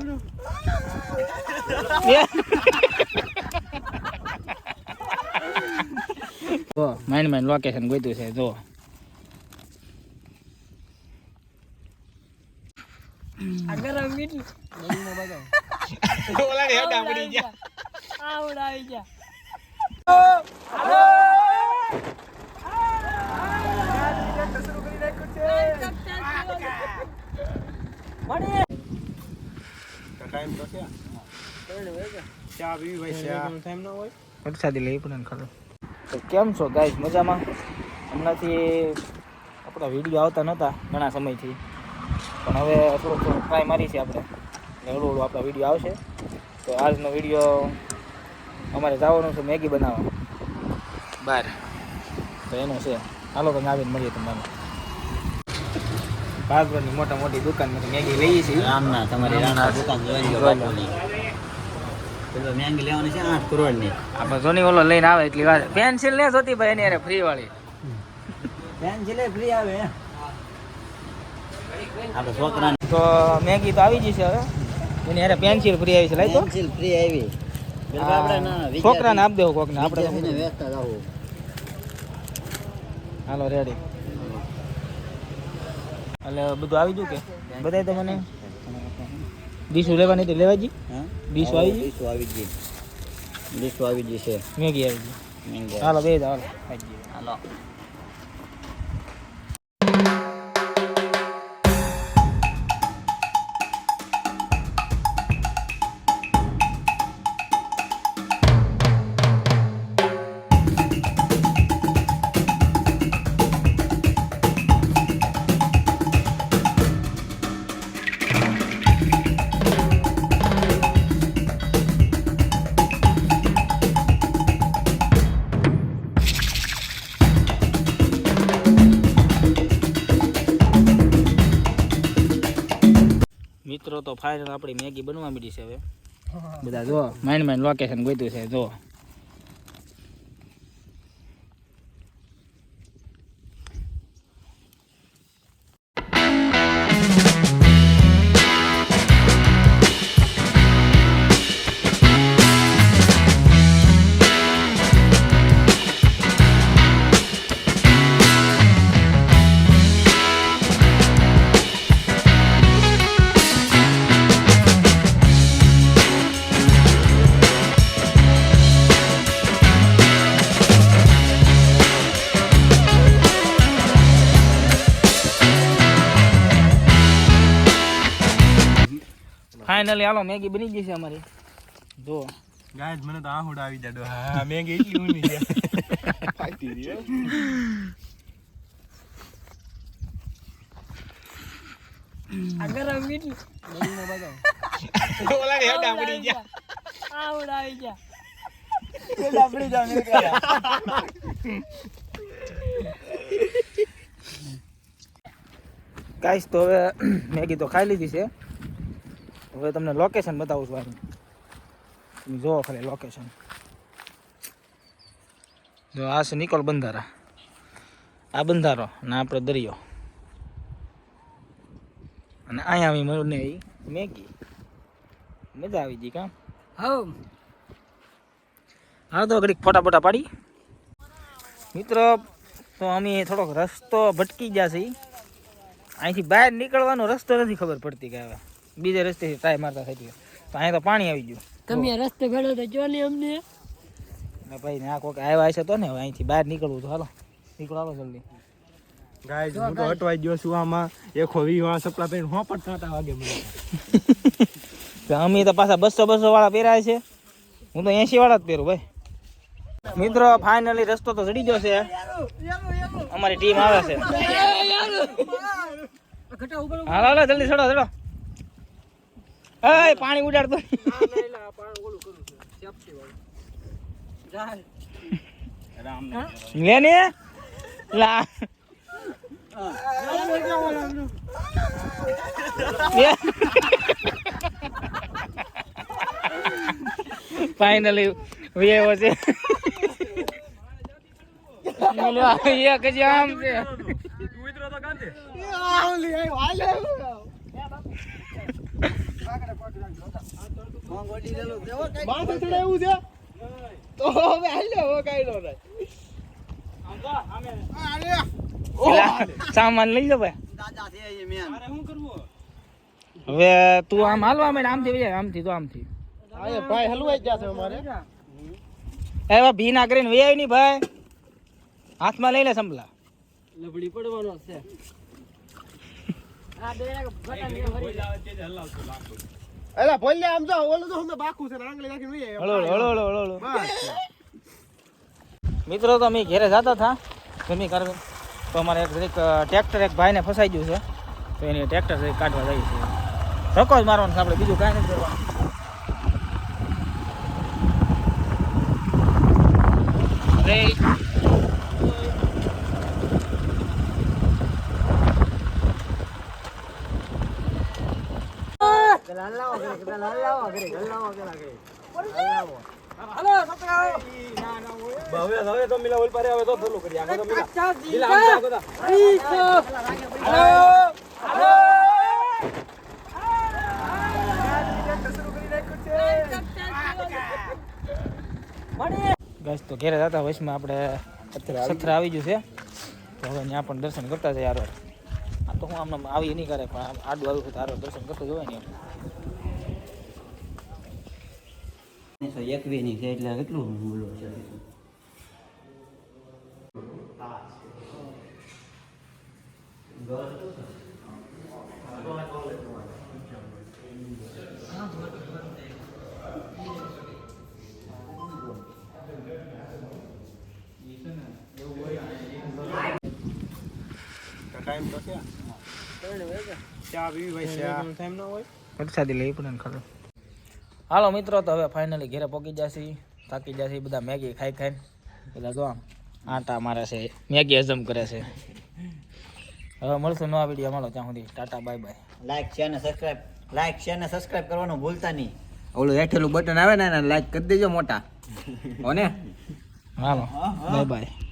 જો mind mind location ગોત્યું છે જો ઓલા ને હેડા પડી ગયા વરસાદી લઈ પણ ખરો તો કેમ છો ગાઈસ મજામાં? હમણાંથી આપણા વીડિયો આવતા નહોતા ઘણા સમયથી. પણ હવે થોડોક થોડોક ટ્રાય મારી છે આપણે. એટલે હળવું હળવું આપણા વીડિયો આવશે. તો આજનો વીડિયો અમારે જવાનું છે મેગી બનાવવા. બહાર તો એનું છે. હાલો તમે આવીને મળીએ તમારે ભાગવતની મોટા મોટી દુકાનમાંથી મેગી લઈએ છીએ. રામના તમારી રામના દુકાન જોઈ પેલો મેંગી લેવાની છે આઠ કરોડની. આપણે જોની ઓલો લઈને આવે એટલી વાર. પેન્સિલ ને જોતી ભાઈ એની હારે ફ્રી વાળી પેન્સિલે ફ્રી આવે. આપણે છોકરાને તો મેગી તો આવી જશે હવે. એની હારે પેન્સિલ ફ્રી આવી છે. લઈ તો પેન્સિલ ફ્રી આવી. આપણે છોકરાને આપ દેવું કોકને. આપણે હાલો રેડી એટલે બધું આવી ગયું કે? બધાય તો મને. ડીશું લેવાની તો લેવા જી. હા? ડીશો આવી ગઈ? ડીશ આવી ગઈ. ડીશ આવી ગઈ છે. મેગી આવી ગઈ. હાલો બે હાલો. હાલો. મિત્રો તો ફાઇનલ આપણી મેગી બનવા માંડી છે હવે. બધા જો માઇન્ડ માઇન્ડ લોકેશન ગોત્યું છે જો ફાઇનલી હાલો મેગી બની ગઈ છે અમારી. જો. ગાઈસ મને તો આહુડ આવી જાડો હા મેગી એટલી ઊની છે. ફાટી રહ્યો ઓલા ને હેડા પડી ગયા હેડા પડી જાવ ને ગાઈસ તો હવે મેગી તો ખાઈ લીધી છે. હવે તમને લોકેશન બતાવું છું આનું. તમે જુઓ ખાલી લોકેશન જો આ છે નિકોલ બંધારા. આ બંધારો અને આપણો દરિયો. અને અહીંયા આવી મને મેગી. મજા આવી ગઈ કામ હા તો ઘડીક ફોટા ફોટા પાડી. મિત્રો તો અમે થોડોક રસ્તો ભટકી ગયા છે અહીંથી બહાર નીકળવાનો રસ્તો નથી ખબર પડતી કે હવે. બીજે રસ્તેથી ટ્રાય મારતા થઈ ગયો. તો અહીંયા તો પાણી આવી ગયું. તમે રસ્તે ભેળો તો જો ને અમને. ને ભાઈ ને આ કોઈક આવ્યા છે તો ને અહીંથી બહાર નીકળવું તો હાલો. નીકળો હાલો જલ્દી. ગાય હું તો અટવાઈ ગયો છું આમાં. એકો વી વાળા સપલા પહેરી હું પણ કાંટા વાગે મને તો અમે તો પાછા બસો બસો વાળા પહેરાય છે. હું તો એસી વાળા જ પહેરું ભાઈ. મિત્રો ફાઇનલી રસ્તો તો ચડી ગયો છે. અમારી ટીમ આવે છે. હાલો હાલો જલ્દી ચડો ચડો. એ પાણી ઉડાડતો લે ને. લા. ફાઇનલી વિયેવો છે. બોલો એક જ આમ છે. મિત્રો તો કાંતે માથે ચડાવ્યું છે? તો હવે હાલ્યો હવે કાંઈ નો સામાન લઈ મેન હવે તું આમ હાલવા માંડ આમથી વહી આમથી તો આમથી. ભાઈ હલવાઈ જશે અમારે. એવા ભી ના કરીને વહી નહીં ભાઈ. હાથમાં લઈ લે સંભલા લબડી પડવાનો છે. આ બે બટન ને ભરી એલા ભોલ્યા આમ જો ઓલું તો હમણાં બાકું છે ને આંગળી નાખીને વહી હળો હળો હળો હળો હળો. મિત્રો તો અમે ઘેરે જતા હતા. જમી કર તો. અમારે એક જરીક ટ્રેક્ટર એક ભાઈને ફસાઈ ગયું છે. તો એની ટ્રેક્ટર જરીક કાઢવા જાય છે ધક્કો જ મારવાનો છે આપણે બીજું કાંઈ નથી કરવાનું. અરે હવે હવે તો મિલા ઓલ પારે હવે તો થોડું કરી આગળ તો મિલા મિલા આમ જાગો તા. બસ તો ઘેરે જતા વચમાં આપણે અત્યારે સથરા આવી ગયું છે. તો હવે ત્યાં પણ દર્શન કરતા છે યાર હું આમને આવી નહીં કરે પણ આડું આવ્યું છે તારો દર્શન કરતો જોવાય ને એમ. એકવી ની છે એટલે કેટલું બોલો છે? ટાઈમ તો છે. વરસાદી લઈ પડે ને ખરો હાલો મિત્રો તો હવે ફાઇનલી ઘેરે પહોંચી જશે થાકી જશે બધા મેગી ખાઈ ખાઈને. બધા જો આટા મારે છે મેગી હજમ કરે છે. હવે મળશું નવા વીડિયો મળો ત્યાં સુધી. Tata bye bye. Like share ને સબસ્ક્રાઇબ લાઈક શેર ને સબસ્ક્રાઇબ કરવાનું ભૂલતા નહીં. ઓલું હેઠેલું બટન આવે ને એને લાઈક કરી દેજો મોટા. હોને? હાલો બાય બાય.